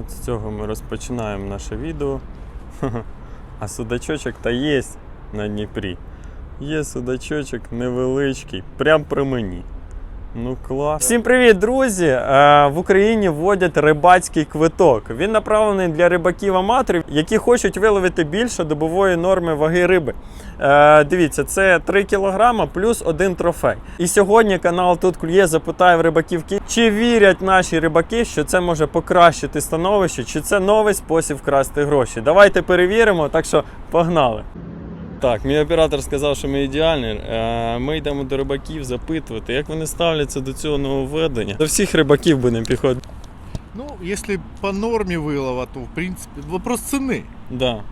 От з цього ми розпочинаємо наше відео. А судачочок та є на Дніпрі. Є судачочок невеличкий, прям при мені. Ну клас. Всім привіт, друзі! Е, В Україні вводять рибацький квиток. Він направлений для рибаків-аматорів, які хочуть виловити більше добової норми ваги риби. Е, Дивіться, це 3 кг плюс один трофей. І сьогодні канал Тут Клює запитає в рибаків, чи вірять наші рибаки, що це може покращити становище, чи це новий спосіб вкрасти гроші. Давайте перевіримо, так що погнали. Так, мій оператор сказав, що ми ідеальні. Е, Ми йдемо до рибаків запитувати, як вони ставляться до цього нововведення. До всіх рибаків будемо підходити. Ну, если по норме вылова, то в принципе вопрос цены. Да.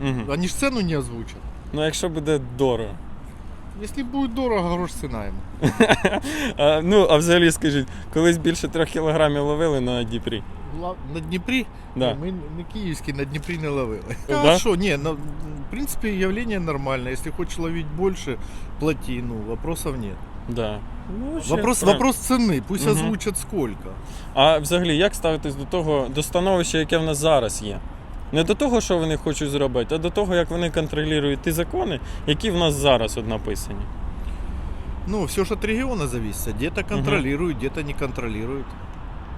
Угу. Они же цену не озвучат. Ну, якщо буде дорого. Если будет дорого, грош цена ему. А, ну, а взагалі скажіть, колись більше трьох кілограмів ловили на Дніпрі? Ла- На Днепре Да. мы не киевский, на Днепре не ловили. Да? Хорошо, не, ну, в принципе явление нормальное. Если хочешь ловить больше, плати, ну, вопросов нет. Да. Ну, ще Вопрос, правильно. вопрос цены, пусть Мгм. озвучат сколько. А взагалі, як ставитись до того, до становища, яке в нас зараз є? Не до того, що вони хочуть зробити, а до того, як вони контролюють ті закони, які в нас зараз от написані. Ну, все ж від регіону зависить. Де-то контролюють, угу. де-то не контролюють.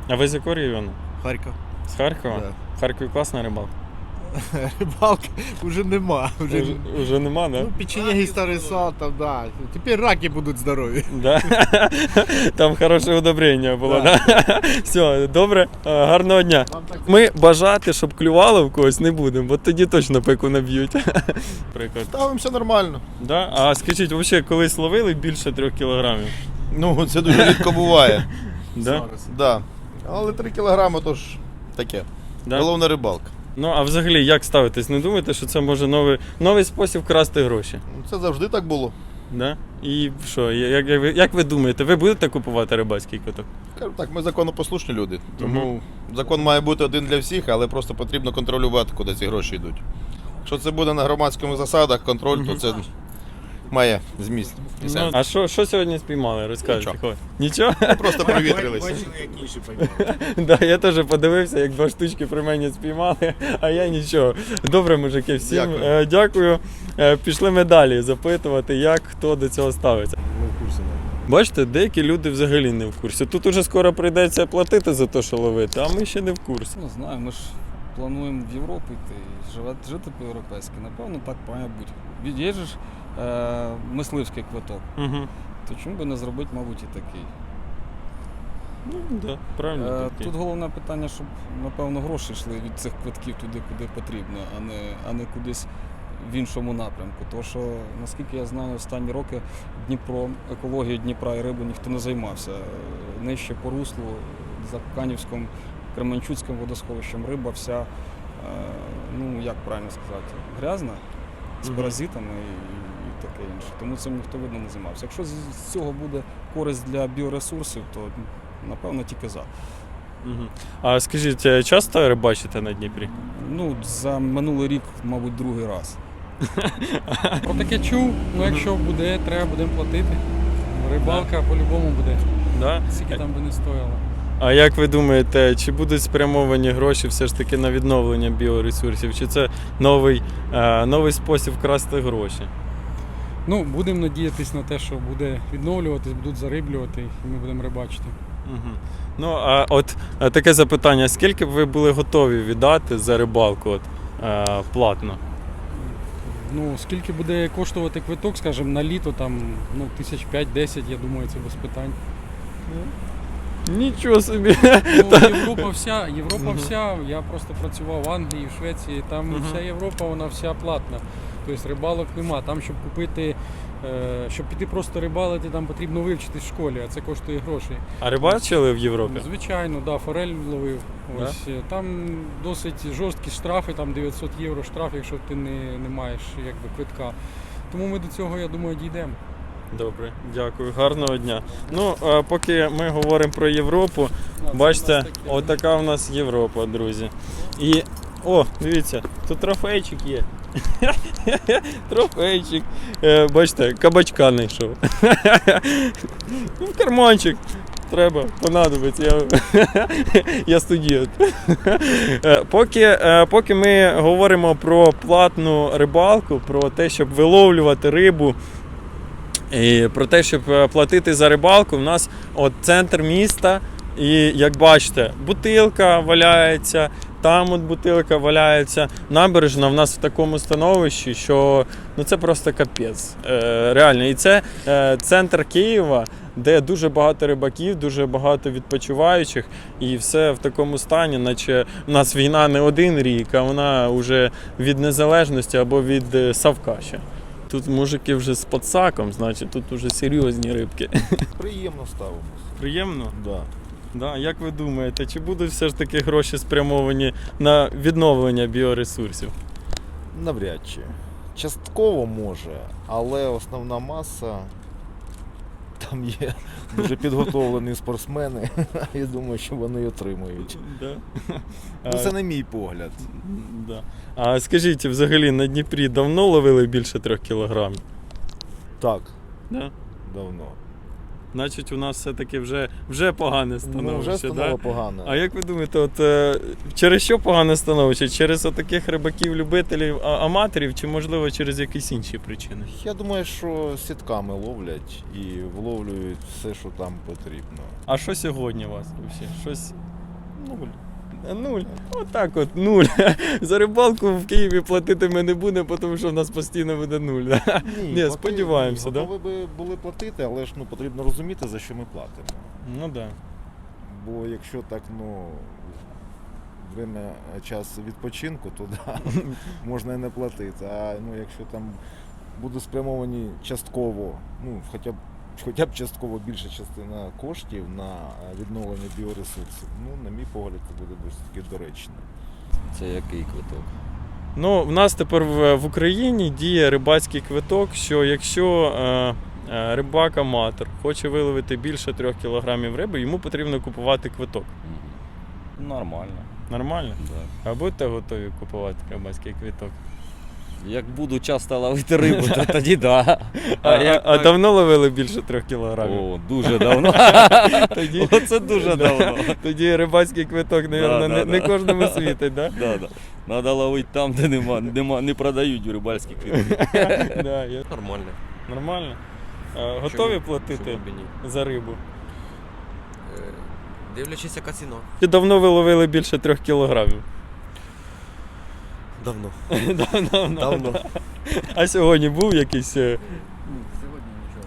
А ви з якого регіону? Харків. З Харкова? Да. В Харкові класна рибалка. Рыбалка уже нема. Уже, Уже, уже нема, да? Ну, печенеги старый сад, там, да. Теперь раки будут здорові. Да. Там хороше удобрення було, Да. да? Все, добре, А, гарного дня. Ми бажати, щоб клювало в когось не будемо, бо тоді точно пеку наб'ють. Приклад. Ставимося нормально. Да? А скажіть, взагалі колись ловили більше трьох кілограмів? Ну, це дуже рідко буває. Да? Да. Але 3 кілограми то ж таке. Да? Головна рибалка. Ну а взагалі як ставитись? Не думаєте, що це може новий, новий спосіб красти гроші? Ну, Це завжди так було. Да? І що, як, як, ви, як ви думаєте, ви будете купувати рибацький квиток? Кажу так, ми законопослушні люди. Тому закон має бути один для всіх, але просто потрібно контролювати, куди ці гроші йдуть. Якщо це буде на громадських засадах, контроль, то це має зміст. І Ну, а що, що сьогодні спіймали? Розкажіть. Нічого. Нічого? Просто провітрилися. Да, я теж подивився, як два штучки при мені спіймали, а я нічого. Добре, мужики, всім Дякую. дякую. Е, Пішли ми далі запитувати, як хто до цього ставиться. Ми в курсі. Бачите, деякі люди взагалі не в курсі. Тут уже скоро прийдеться платити за те, що ловити, а ми ще не в курсі. Ну, знаю, ми ж плануємо в Європу йти, і жити по-європейськи. Напевно, так має бути. Від- Є же ж е, мисливський квиток, Угу. то чому би не зробити, мабуть, і такий. Ну, да, правильно. Е, тут головне питання, щоб, напевно, гроші йшли від цих квитків туди, куди потрібно, а не, а не кудись в іншому напрямку. Тому що, наскільки я знаю, останні роки Дніпро, екологією Дніпра і риби ніхто не займався. Нижче по руслу, за Канівським, Кременчуцьким водосховищем риба вся, е, ну як правильно сказати, грязна, з паразитами таке інше. Тому цим ніхто видно не займався. Якщо з цього буде користь для біоресурсів, то напевно тільки за. А скажіть, е, часто рибачите на Дніпрі? Ну, за минулий рік, мабуть, другий раз. Про таке чув, ну якщо буде, треба будемо платити. Рибалка по-любому буде, Да? скільки там би не стояло. А як ви думаєте, чи будуть спрямовані гроші все ж таки на відновлення біоресурсів? Чи це новий, е, новий спосіб красти гроші? Ну, будемо надіятись на те, що буде відновлюватись, будуть зариблювати, і ми будемо рибачити. Угу. Ну, а от е, таке запитання: скільки б ви були готові віддати за рибалку от, е, платно? Ну, скільки буде коштувати квиток, скажімо, на літо, там, ну, тисяч 5-10, я думаю, це без питань. Нічого собі. Ну, Європа вся, Європа вся, я просто працював в Англії, в Швеції, там вся Європа, вона вся платна. Тобто рибалок нема. Там, щоб купити, е, щоб піти просто рибалити, там потрібно вивчити в школі, а це коштує грошей. А рибачили в Європі? Ну, Звичайно, да, форель ловив. Ось е, там досить жорсткі штрафи, там 900 євро штраф, якщо ти не, не маєш якби квитка. Тому ми до цього, я думаю, дійдемо. Добре, дякую, гарного дня. Ну, е, поки ми говоримо про Європу, бачите, отака в нас Європа, друзі. І. О, дивіться, тут трофейчик є. Трофейчик. Е, бачите, кабачка знайшов. Ну, в карманчик. Треба, понадобиться. Я, я. Е, Поки, е, поки ми говоримо про платну рибалку, про те, щоб виловлювати рибу. І про те, щоб платити за рибалку, у нас от центр міста, і як бачите, бутилка валяється, там от бутилка валяється. Набережна в нас в такому становищі, що ну це просто капець. Е, реально. І це е, центр Києва, де дуже багато рибаків, дуже багато відпочиваючих, і все в такому стані, наче в нас війна не один рік, а вона вже від незалежності або від е, Савка ще. Тут мужики вже з подсаком, значить тут уже серйозні рибки. Приємно ставимося. Приємно? Да. Да. Як ви думаєте, чи будуть все ж таки гроші спрямовані на відновлення біоресурсів? Навряд чи. Частково може, але основна маса. Там є дуже підготовлені спортсмени. Я думаю, що вони отримують. Да. Ну, це не мій погляд. да. а скажіть, взагалі на Дніпрі давно ловили більше трьох кілограмів? Так, Да? давно. Значить, у нас все-таки вже, вже погане Ну, становище. вже да? погане. А як ви думаєте, от е, через що погане становище? Через таких рибаків-любителів, аматорів, чи можливо через якісь інші причини? Я думаю, що сітками ловлять і вловлюють все, що там потрібно. А що сьогодні у вас взагалі? Щось. Нуль. Е, Нуль. Отак от, нуль. За рибалку в Києві платити ми не будемо, тому що в нас постійно буде нуль. да? Ні, готові- сподіваємося, да? Готові би були платити, але ж ну, потрібно розуміти, за що ми платимо. Ну так. Да. Бо якщо так, ну. Время час відпочинку, то да, можна і не платити. А ну, якщо там будуть спрямовані частково, ну хоча б хоча б частково більша частина коштів на е, відновлення біоресурсів, ну, на мій погляд, це буде досить таки доречно. Це який квиток? Ну, в нас тепер в, в Україні діє рибацький квиток, що якщо е, е, рибак-аматор хоче виловити більше трьох кілограмів риби, йому потрібно купувати квиток. Нормально. Нормально? Да. А будете готові купувати рибацький квиток? Як буду часто ловити рибу, то тоді да. А, а, як а давно ловили більше трьох кілограмів? О, дуже давно. Тоді, Оце дуже давно. тоді рибацький квиток, мабуть, Да, не, да, не да. кожному світить, да? Да, да. Надо ловити там, де нема, нема не продають рибальські квитки. да, я... Нормально. Нормально. А, готові Чому- платити чому за рибу? Е, Дивлячись, яка ціна. Чи давно ви ловили більше трьох кілограмів? Давно. Давно. Давно. А сьогодні був якийсь. е, Сьогодні нічого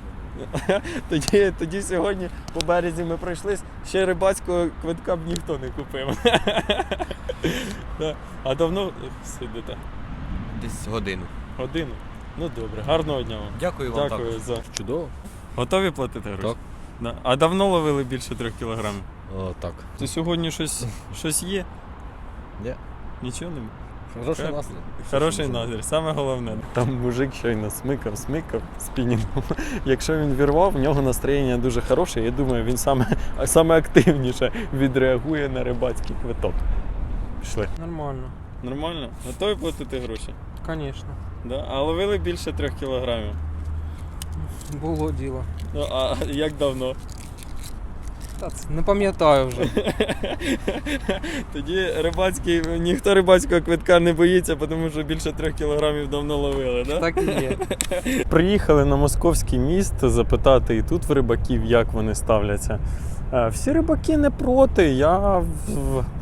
не Тоді, тоді сьогодні по березі ми пройшлись, ще рибацького квитка б ніхто не купив. А давно сидите? Десь годину. Годину. Ну добре, гарного дня вам. Дякую вам Дякую також. за. Чудово. Готові платити гроші? Так. Да. А давно ловили більше трьох кілограмів? О, так. То сьогодні щось, щось є? Ні. Нічого немає? Хороший настрій. Хороший настрій, саме головне. Там мужик щойно смикав, смикав спінінгом. Якщо він вірвав, в нього настроєння дуже хороше. Я думаю, він саме, саме активніше відреагує на рибацький квиток. Пішли. Нормально, Нормально? Готові платити гроші? звісно. Да? А ловили більше трьох кілограмів. Було діло. Ну, а як давно? Та це не пам'ятаю вже. Тоді рибацький, ніхто рибацького квитка не боїться, тому що більше трьох кілограмів давно ловили, да? Так і є. Приїхали на московський міст запитати і тут в рибаків, як вони ставляться. Е, Всі рибаки не проти. Я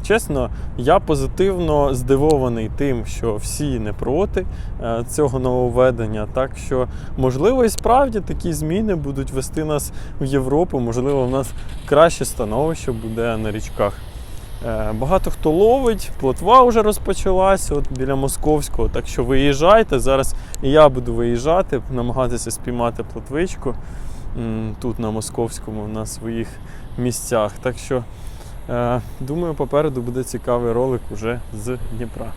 чесно, я позитивно здивований тим, що всі не проти е, цього нововведення. Так що, можливо, і справді такі зміни будуть вести нас в Європу. Можливо, в нас краще становище буде на річках. Е, Багато хто ловить, плотва вже розпочалась от біля московського. Так що виїжджайте. Зараз і я буду виїжджати, намагатися спіймати плотвичку тут на московському на своїх місцях. Так що думаю, попереду буде цікавий ролик уже з Дніпра.